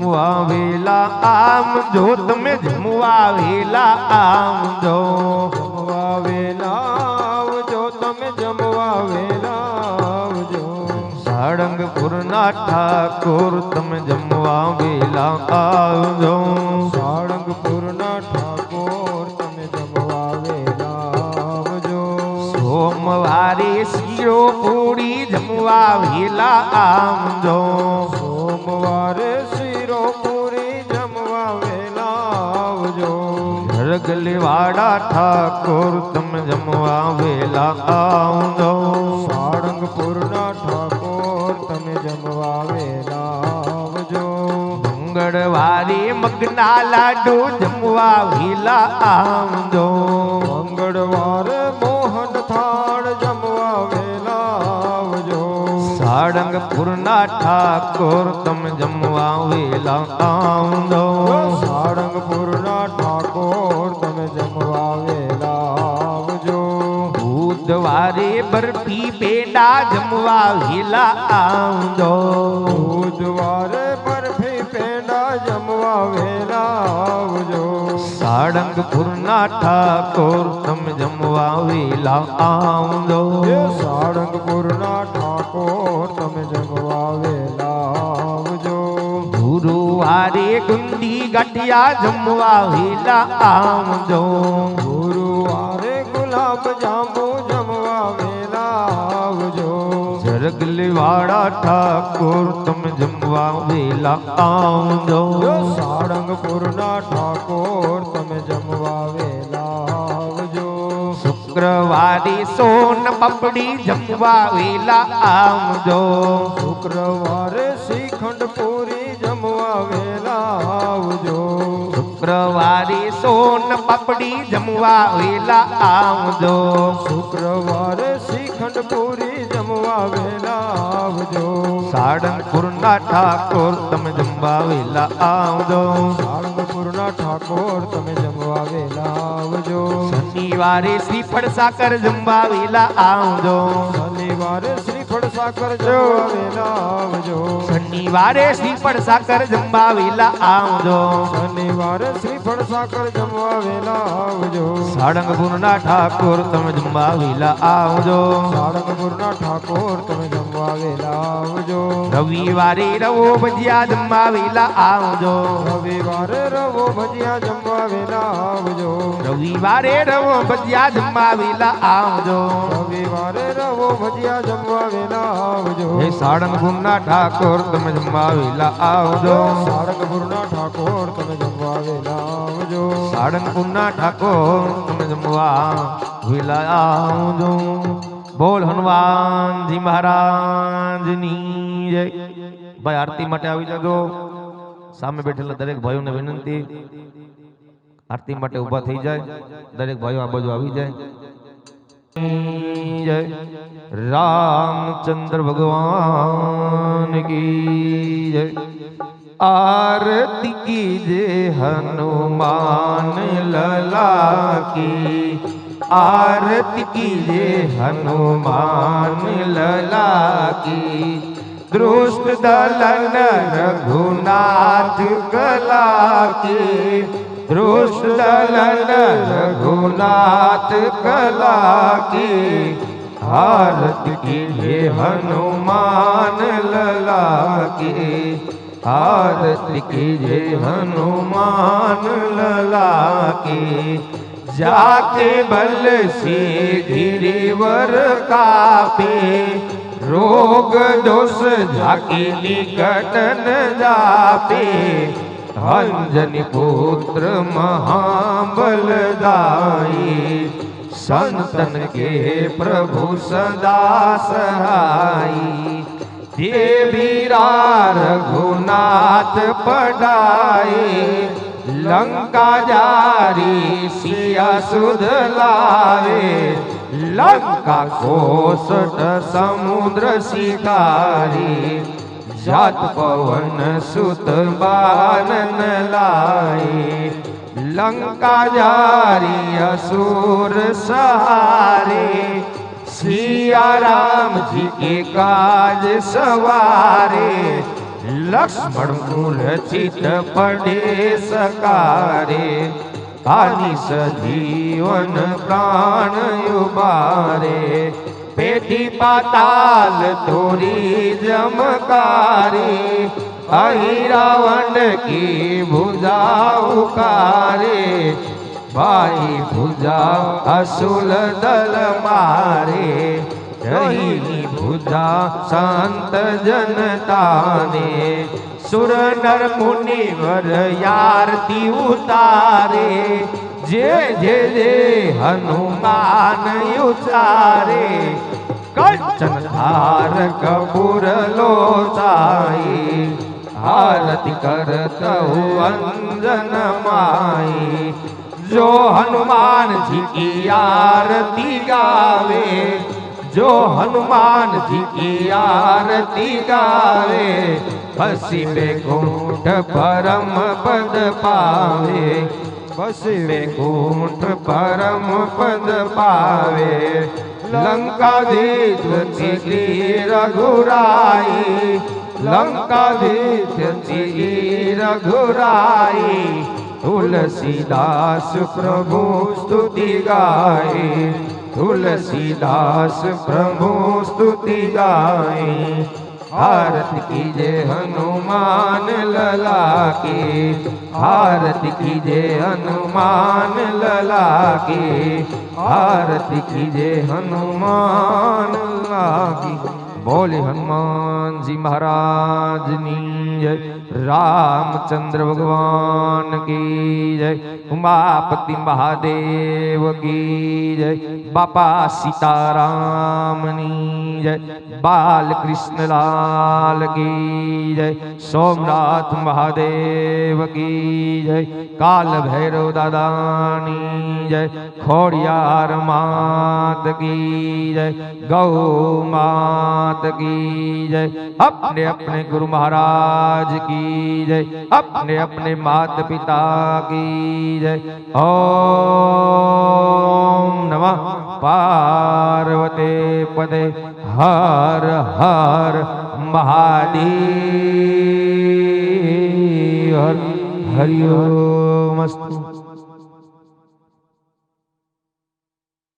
જમવા વેલા આમ જો તમે જમવા વેલા આમ જો જમવા વેલા તમે જમવા વેલા સાળંગપુરના ઠાકોર તમે જમવા વેલા આવજો સાળંગપુરના ઠાકોર તમે જમવા વેલા આવજો સોમવારે શીરો પૂરી જમવા વેલા આવજો રગલીવાડા ઠાકોર તમે જમવા વેલા આવજો સાળંગપુરના ઠાકોર તમે જમવા વેલા આવજો. મંગળવારી મગના લાડુ જમવા વેલા આવજો મંગળવારે મોહન થાળ જમવા વેલા આવજો. સાળંગપુરના ઠાકોર તમે જમવા વેલા આવજો સાળંગપુરના બુધવારે બરફી પેડા જમવા વેલા આવજો. બુધવારે બરફી પેડા જમવા વેલા આવજો. સાળંગપુરના ઠાકોર તમે જમવા વેલા આવજો. સાળંગપુરના ઠાકોર તમે જમવા વેલા આવજો. ગુરુવારે ગુંદી ગઠિયા જમવા વેલા આવજો. ગુરુવારે ગુલાબ જાંબુ જરગલીવાડા ઠાકોર તમે જમવા વેલા આવજો. જો સાળંગપુરના ઠાકોર તમે જમવા વેલા આવજો. શુક્રવારે સોન પપડી જમવા વેલા આવજો. શુક્રવારે શ્રીખંડ પૂરી જમવા વેલા આવજો. શુક્રવારે સોન પપડી જમવા વેલા આવજો. શુક્રવારે શ્રીખંડ પૂરી જમવા વેલા આવજો. સાળંગપુરના ઠાકોર તમે જમવા વેલા આવજો. સાળંગપુરના ઠાકોર તમે જમવા વેલા આવજો. શનિવારે શ્રીફળ સાકર જમવા વેલા આવજો. શનિવારે શ્રીફળ સાકર જમવા વેલા આવજો. શનિવારે શ્રીફળ સાકર જમવા વેલા આવજો. શનિવારે શ્રીફળ સાકર જમવા વેલા આવજો. સાળંગપુરના ઠાકોર તમે જમવા વેલા આવજો. સાળંગપુરના ઠાકોર તમે જમવા વેલા આવજો. રવિવારે રવો ભજીયા જમવા વેલા આવજો. રવિવારે રવો ભજીયા જમવા વેલા આવજો. રવિવારે રવો ભજીયા જમવા વેલા આવજો. રવિવારે રવો ભજીયા જમવા વેલા આવજો. હે સાળંગપુરના ઠાકોર તમે જમવા વેલા આવજો સાળંગપુરના ઠાકોર તમે જમવા વેલા આવજો. સાળંગપુરના ઠાકોર તમે જમવા વેલા આવજો. બોલ હનુમાનજી મહારાજની જય ભાઈ આરતી માટે આવી જજો સામે બેઠેલા દરેક ભાઈઓને વિનંતી આરતી માટે ઊભા થઈ જાય દરેક ભાઈઓ આ બાજુ આવી જાય જય રામચંદ્ર ભગવાન કી જય आरती कीजे हनुमान लला की आरती कीजे हनुमान लला की दृष्ट दलन रघुनाथ कला की दृष्ट दलन रघुनाथ कला की आरती कीजे हनुमान लला की आरती कीजे हनुमान लला की जाके बल से गिरिवर कापे, रोग दोष झाकी निकट न जापे। अंजनी पुत्र महाबलदाई संतन के प्रभु सदा सहाई देवीरा रघुनाथ पढ़ाए લંકા જારી સિયા સુધ લાવે. લંકા કોસટ સમુદ્ર શિકારી. જાત પવન સુત બાનન લાય લંકા જારી અસુર સહારે. સિયા રામજી કે કાજ સવારે. લક્ષ્મણ મૂર્છિત પડે સકારે કાની સજીવન પ્રાણ યુબારે પેટી પાતાલ તોરી જમકારી અહીં રાવણ કી ભુજા ઉકારે ભાઈ ભુજા અસુલ દલ મારે ભુજા સંત જનતાને, સુર નર મુનિવર યારતી ઉતારે, જે જે જે હનુમાન ઉચારે, કંચન ધાર કપૂર લોચાઈ હારતી કરત અંજન માઈ જો હનુમાનજી કી આરતી ગાવે જો હનુમાનજી કી આરતી ગાવે હસી બે કુંઠ પરમ પદ પાવે બસી બે કુંઠ પરમ પદ પાવે. લંકાધીશ રઘુરાઈ લંકાધીશ રઘુરાઈ, તુલસીદાસ પ્રભુ સ્તુતિ ગાય. તુલસીદાસ પ્રભુ સ્તુતિ ગાય ભારત કી જય હનુમાન લલા કે ભારત કી જય હનુમાન લલા કે ભારત કી જય હનુમાન લલા भोले हनुमान जी महाराज नी जय। रामचंद्र भगवान की जय। उमापति महादेव की जय। बापा सीताराम नी जय। बाल कृष्ण लाल की जय। सोमनाथ महादेव की जय। काल भैरव दादानी जय। खोड़ियार मात की जय। गौ मा अपने अपने गुरु महाराज की जय। अपने अपने माता पिता की जय। ओम नमः पार्वते पदे। हर हर महादेव। हरि ओम अस्तु।